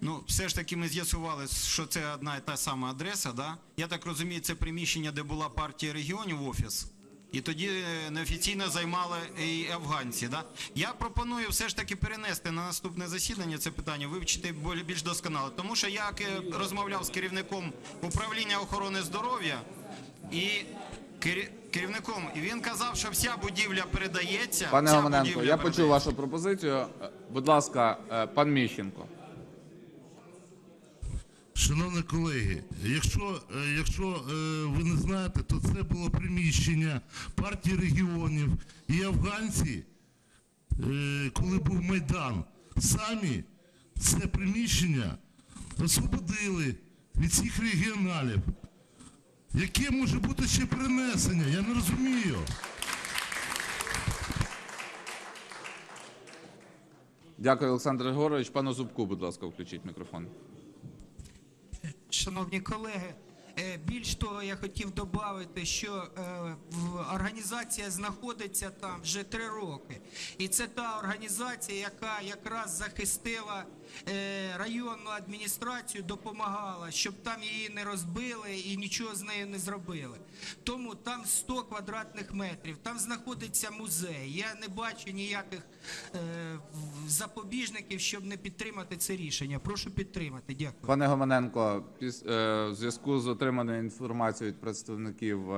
Ну, все ж таки ми з'ясували, що це одна і та сама адреса, да? Я так розумію, це приміщення, де була партія регіонів офіс. І тоді е, неофіційно займали і афганці. Да? Я пропоную все ж таки перенести на наступне засідання це питання, вивчити більш досконало. Тому що я розмовляв з керівником управління охорони здоров'я і керівником, і він казав, що вся будівля передається. Пане Гомоненко, я почув вашу пропозицію. Е, Будь ласка, е, пан Міщенко. Шановні колеги, якщо, е, якщо е, ви не знаєте, то це було приміщення партії регіонів і афганці, е, коли був Майдан, самі це приміщення освободили від цих регіоналів. Яке може бути ще перенесення? Я не розумію. Дякую, Олександр Григорович. Пану Зубку, будь ласка, включіть мікрофон. Шановні колеги, е, більш того, я хотів додати, що е, організація знаходиться там вже три роки. І це та організація, яка якраз захистила районну адміністрацію, допомагала, щоб там її не розбили і нічого з нею не зробили. Тому там 100 квадратних метрів, там знаходиться музей. Я не бачу ніяких е, запобіжників, щоб не підтримати це рішення. Прошу підтримати. Дякую. Пане Гомоненко, піс- е, в зв'язку з отриманою інформацією від представників е,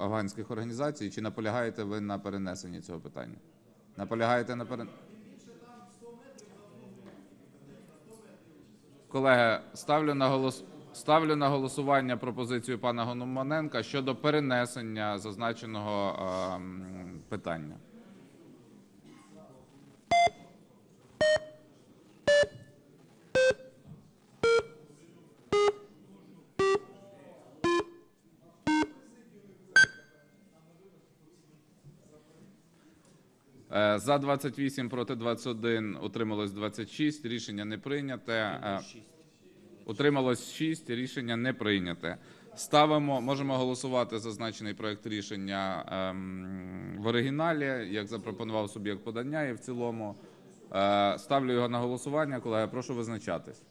афганських організацій, чи наполягаєте ви на перенесенні цього питання? Наполягаєте на перен... Колеги, ставлю на голос... ставлю на голосування пропозицію пана Гономаненка щодо перенесення зазначеного е, питання. За 28, проти 21, утрималось 26. Рішення не прийняте. Е, Утрималось 6, рішення не прийняте. Ставимо, можемо голосувати зазначений проект рішення ем, в оригіналі, як запропонував суб'єкт подання, і в цілому. Е, ставлю його на голосування. Колеги, прошу визначатись.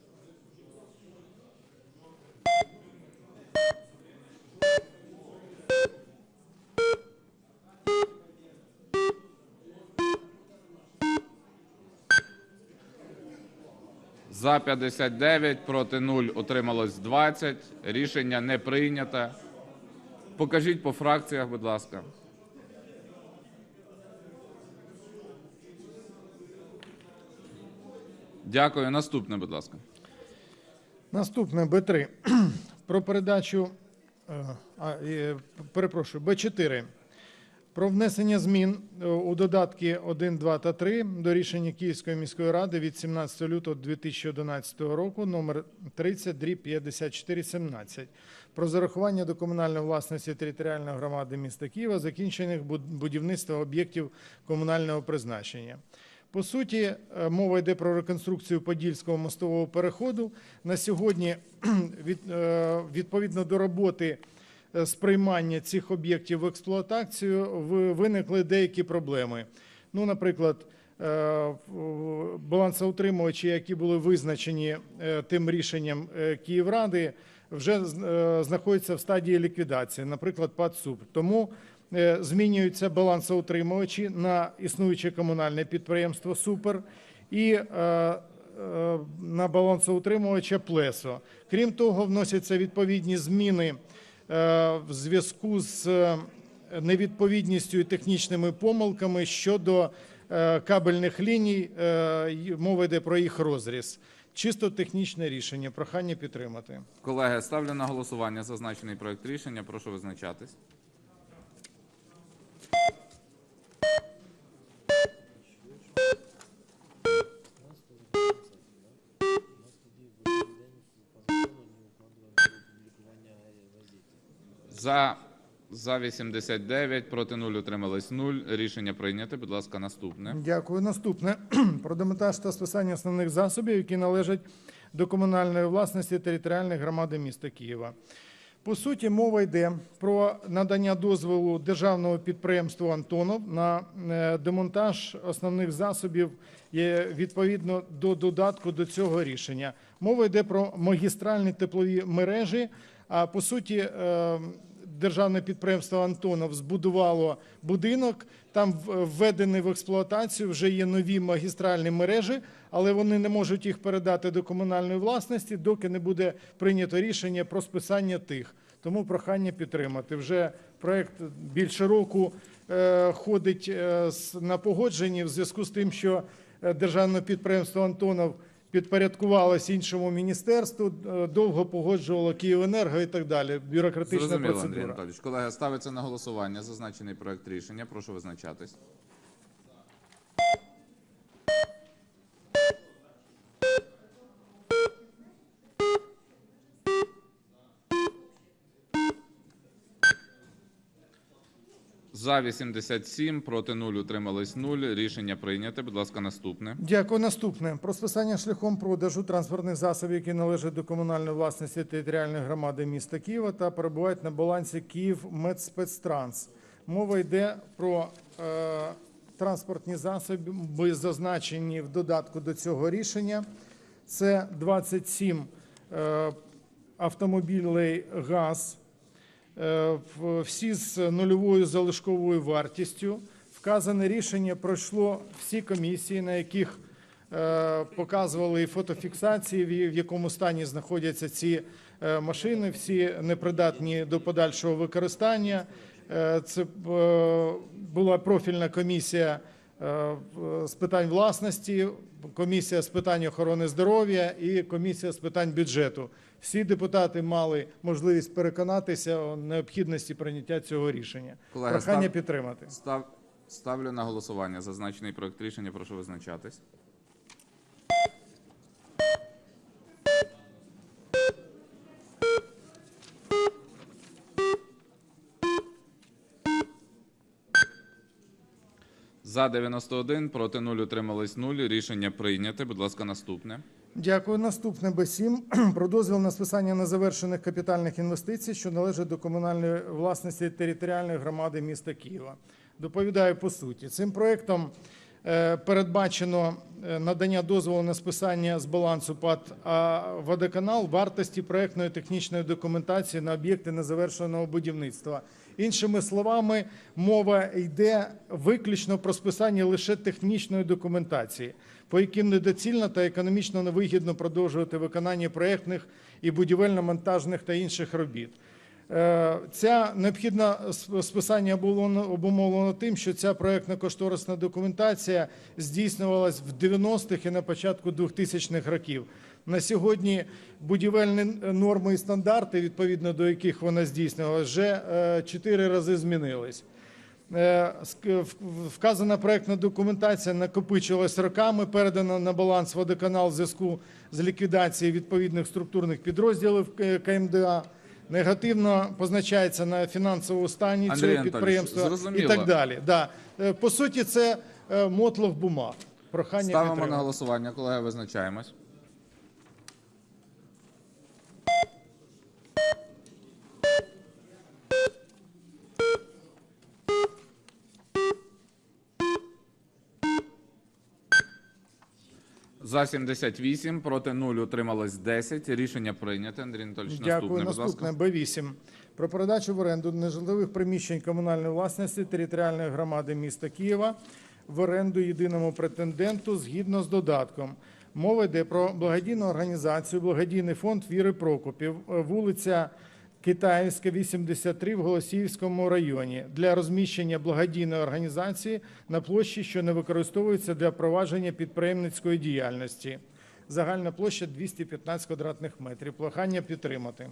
За 59, проти 0, утрималось 20. Рішення не прийнято. Покажіть по фракціях, будь ласка. Дякую. Наступне, будь ласка. Наступне Б3. Про передачу, е, а, е, перепрошую, Б4. Про внесення змін е, у додатки 1, 2 та 3 до рішення Київської міської ради від 17 лютого 2011 року номер 30 дріб 5417 про зарахування до комунальної власності територіальної громади міста Києва закінчених буд- будівництва об'єктів комунального призначення. По суті, е, мова йде про реконструкцію Подільського мостового переходу. На сьогодні, е, відповідно до роботи сприймання цих об'єктів в експлуатацію, виникли деякі проблеми. Ну, наприклад, е, балансоутримувачі, які були визначені е, тим рішенням е, Київради, вже е, знаходяться в стадії ліквідації, наприклад, ПАДСУП. Тому е, змінюються балансоутримувачі на існуюче комунальне підприємство Супер і е, е, на балансоутримувача Плесо. Крім того, вносяться відповідні зміни е, в зв'язку з е, невідповідністю і технічними помилками щодо е, кабельних ліній. Е, Мова йде про їх розріз. Чисто технічне рішення. Прохання підтримати. Колеги, ставлю на голосування зазначений проект рішення. Прошу визначатись. За, за 89, проти 0, утрималось 0. Рішення прийняте. Будь ласка, наступне. Дякую. Наступне про демонтаж та списання основних засобів, які належать до комунальної власності територіальної громади міста Києва. По суті, мова йде про надання дозволу державному підприємству Антонов на е, демонтаж основних засобів е, відповідно до додатку до цього рішення. Мова йде про магістральні теплові мережі. А по суті, е, державне підприємство Антонов збудувало будинок. Там введені в експлуатацію вже є нові магістральні мережі, але вони не можуть їх передати до комунальної власності, доки не буде прийнято рішення про списання тих. Тому прохання підтримати. Вже проект більше року е, ходить е, на погодженні в зв'язку з тим, що е, державне підприємство Антонов підпорядкувалось іншому міністерству, е, довго погоджувало Київенерго і так далі. Бюрократична Зрозуміло, Андрій. Анатолійович. Колеги, ставиться на голосування зазначений проект рішення. Прошу визначатись. За 87, проти 0, утримались 0. Рішення прийняте. Будь ласка, наступне. Дякую. Наступне про списання шляхом продажу транспортних засобів, які належать до комунальної власності територіальної громади міста Києва та перебувають на балансі Київ Медспецтранс. Мова йде про е, транспортні засоби, зазначені в додатку до цього рішення. Це 27 е, автомобілей ГАЗ, всі з нульовою залишковою вартістю. Вказане рішення пройшло всі комісії, на яких е, показували і фотофіксації, в якому стані знаходяться ці е, машини, всі непридатні до подальшого використання. Е, Це е, була профільна комісія е, з питань власності, комісія з питань охорони здоров'я і комісія з питань бюджету. Всі депутати мали можливість переконатися у необхідності прийняття цього рішення. Колеги, Прохання став- підтримати. Став... Ставлю на голосування зазначений проект рішення. Прошу визначатись. За 91, проти 0, утримались 0. Рішення прийняте. Будь ласка, наступне. Дякую. Наступне Б7 про дозвіл на списання незавершених капітальних інвестицій, що належать до комунальної власності територіальної громади міста Києва. Доповідаю по суті. Цим проектом передбачено е, надання дозволу на списання з балансу ПАД «Водоканал» вартості проектної технічної документації на об'єкти незавершеного будівництва. Іншими словами, мова йде виключно про списання лише технічної документації, по яким недоцільно та економічно невигідно продовжувати виконання проектних і будівельно-монтажних та інших робіт. Е, Ця необхідне списання було обумовлено тим, що ця проектно-кошторисна документація здійснювалась в 90-х і на початку 2000-х років. На сьогодні будівельні норми і стандарти, відповідно до яких вона здійснювалася, вже е, чотири рази змінились. Е, Вказана проектна документація накопичилась роками, передана на баланс водоканал в зв'язку з ліквідацією відповідних структурних підрозділів КМДА. Негативно позначається на фінансовому стані Андрій цього підприємства і так далі. Да. Е, По суті, це е, мотлох бумаг. Прохання Ставимо на голосування, колеги, визначаємось. За 78, проти 0, утрималось 10. Рішення прийнято. Андрій Анатольович, Дякую. наступне, будь Наступне ласка. Б8. Про передачу в оренду нежитлових приміщень комунальної власності територіальної громади міста Києва в оренду єдиному претенденту згідно з додатком. Мова йде про благодійну організацію, благодійний фонд Віри Прокопів, вулиця Китаївська, 83 в Голосіївському районі для розміщення благодійної організації на площі, що не використовується для провадження підприємницької діяльності. Загальна площа 215 квадратних метрів. Прохання підтримати.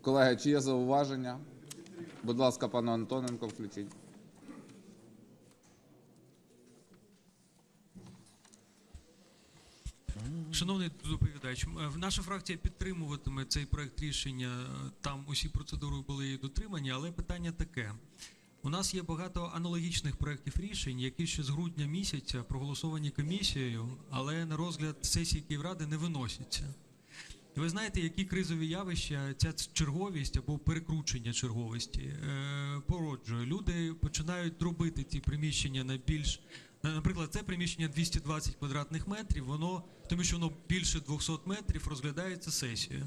Колеги, чи є зауваження? Будь ласка, пану Антоненко, включіть. Шановний доповідач, е, наша фракція підтримуватиме цей проект рішення. Е, Там усі процедури були дотримані, але питання таке. У нас є багато аналогічних проєктів рішень, які ще з грудня місяця проголосовані комісією, але на розгляд сесії Київради не виносяться. Ви знаєте, які кризові явища ця черговість або перекручення черговості е, породжує. Люди починають дробити ці приміщення на більш. Наприклад, це приміщення 220 квадратних метрів, воно, тому що воно більше 200 метрів, розглядається сесією.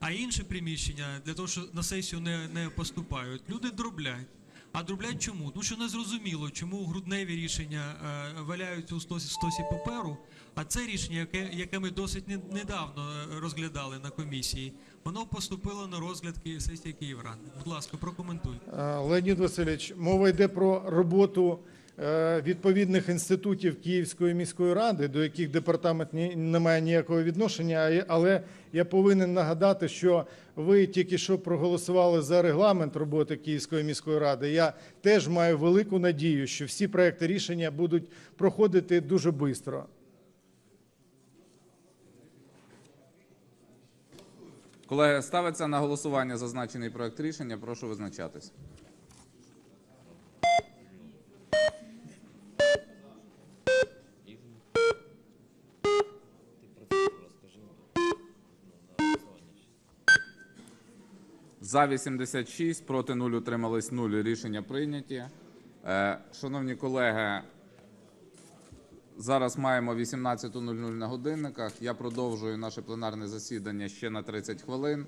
А інше приміщення для того, що на сесію не, не поступають, люди дроблять. А дроблять чому? Тому що не зрозуміло, чому грудневі рішення е, валяються у стосі, стосі паперу, а це рішення, яке, яке ми досить недавно е, розглядали на комісії, воно поступило на розгляд сесії Київради. Будь ласка, прокоментуйте. Е, Леонід Васильович, мова йде про роботу відповідних інститутів Київської міської ради, до яких департамент не має ніякого відношення. Але я повинен нагадати, що ви тільки що проголосували за регламент роботи Київської міської ради. Я теж маю велику надію, що всі проекти рішення будуть проходити дуже швидко. Колеги, ставиться на голосування зазначений проект рішення. Прошу визначатись. За 86, проти 0, утримались 0. Рішення прийняті. Е, Шановні колеги, Зараз маємо 18.00 на годинниках. Я продовжую наше пленарне засідання ще на 30 хвилин.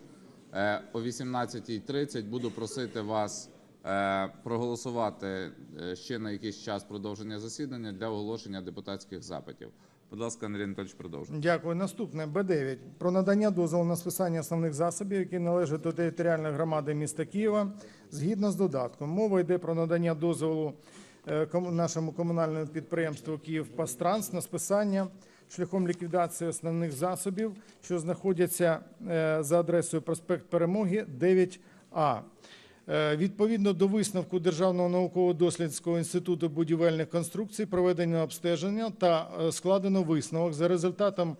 Е, О 18.30 буду просити вас е, проголосувати ще на якийсь час продовження засідання для оголошення депутатських запитів. Будь ласка, Андрій Анатольович, продовжуйте. Дякую. Наступне Б9. Про надання дозволу на списання основних засобів, які належать до територіальної громади міста Києва, згідно з додатком. Мова йде про надання дозволу е, нашому комунальному підприємству «Київпастранс» на списання шляхом ліквідації основних засобів, що знаходяться е, за адресою проспект Перемоги 9А. Е, Відповідно до висновку Державного науково-дослідського інституту будівельних конструкцій проведено обстеження та е, складено висновок за результатом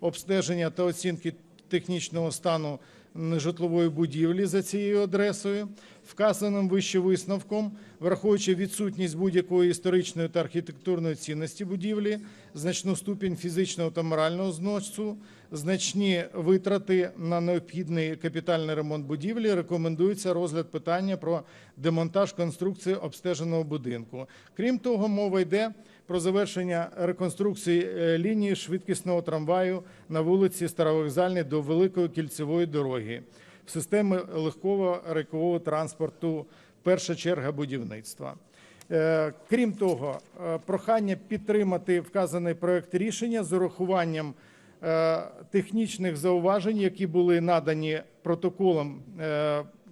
обстеження та оцінки технічного стану житлової будівлі за цією адресою, вказаним вище висновком, враховуючи відсутність будь-якої історичної та архітектурної цінності будівлі, значну ступінь фізичного та морального зносу, значні витрати на необхідний капітальний ремонт будівлі, рекомендується розгляд питання про демонтаж конструкції обстеженого будинку. Крім того, мова йде про завершення реконструкції е, лінії швидкісного трамваю на вулиці Старовокзальній до Великої кільцевої дороги в системи легкого рейкового транспорту. Перша черга будівництва. Е, Крім того, е, прохання підтримати вказаний проект рішення з урахуванням технічних зауважень, які були надані протоколом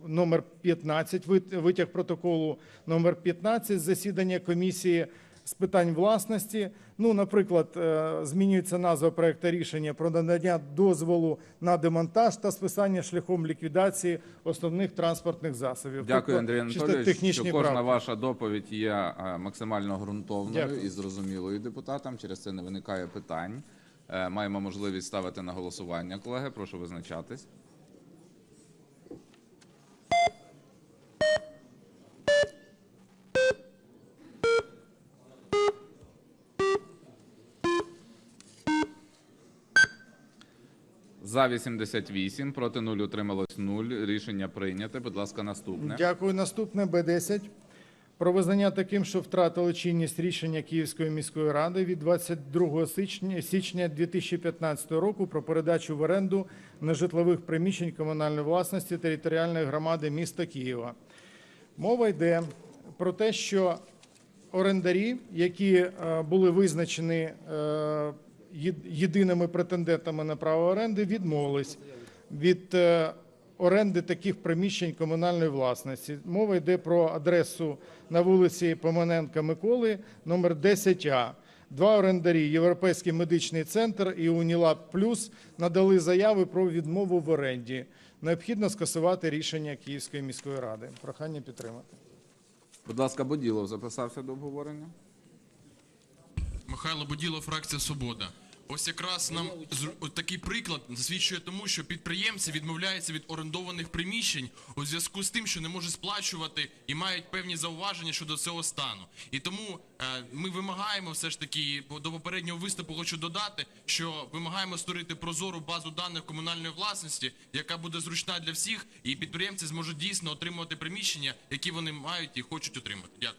номер 15, витяг протоколу номер 15 з засідання комісії з питань власності. Ну, наприклад, е, змінюється назва проекту рішення про надання дозволу на демонтаж та списання шляхом ліквідації основних транспортних засобів. Дякую, Тобто, Андрій Анатолійович. що кожна правки. ваша доповідь є е, максимально ґрунтовною Дякую. і зрозумілою депутатам. Через це не виникає питань. Е, Маємо можливість ставити на голосування. Колеги, прошу визначатись. За 88, проти 0, утрималось 0. Рішення прийняте. Будь ласка, наступне. Дякую. Наступне Б10. Про визнання таким, що втратили чинність рішення Київської міської ради від 22 січня, січня 2015 року про передачу в оренду нежитлових приміщень комунальної власності територіальної громади міста Києва. Мова йде про те, що орендарі, які е, були визначені е, єдиними претендентами на право оренди, відмовились від е, оренди таких приміщень комунальної власності. Мова йде про адресу на вулиці Поманенка Миколи, номер 10А. Два орендарі Європейський медичний центр і Унілаб Плюс надали заяви про відмову в оренді. Необхідно скасувати рішення Київської міської ради. Прохання підтримати. Будь ласка, Боділов записався до обговорення. Михайло Буділо, фракція Свобода. Ось якраз нам такий приклад засвідчує тому, що підприємці відмовляються від орендованих приміщень у зв'язку з тим, що не можуть сплачувати і мають певні зауваження щодо цього стану. І тому е, ми вимагаємо все ж таки до попереднього виступу хочу додати, що вимагаємо створити прозору базу даних комунальної власності, яка буде зручна для всіх, і підприємці зможуть дійсно отримувати приміщення, які вони мають і хочуть отримати. Дякую.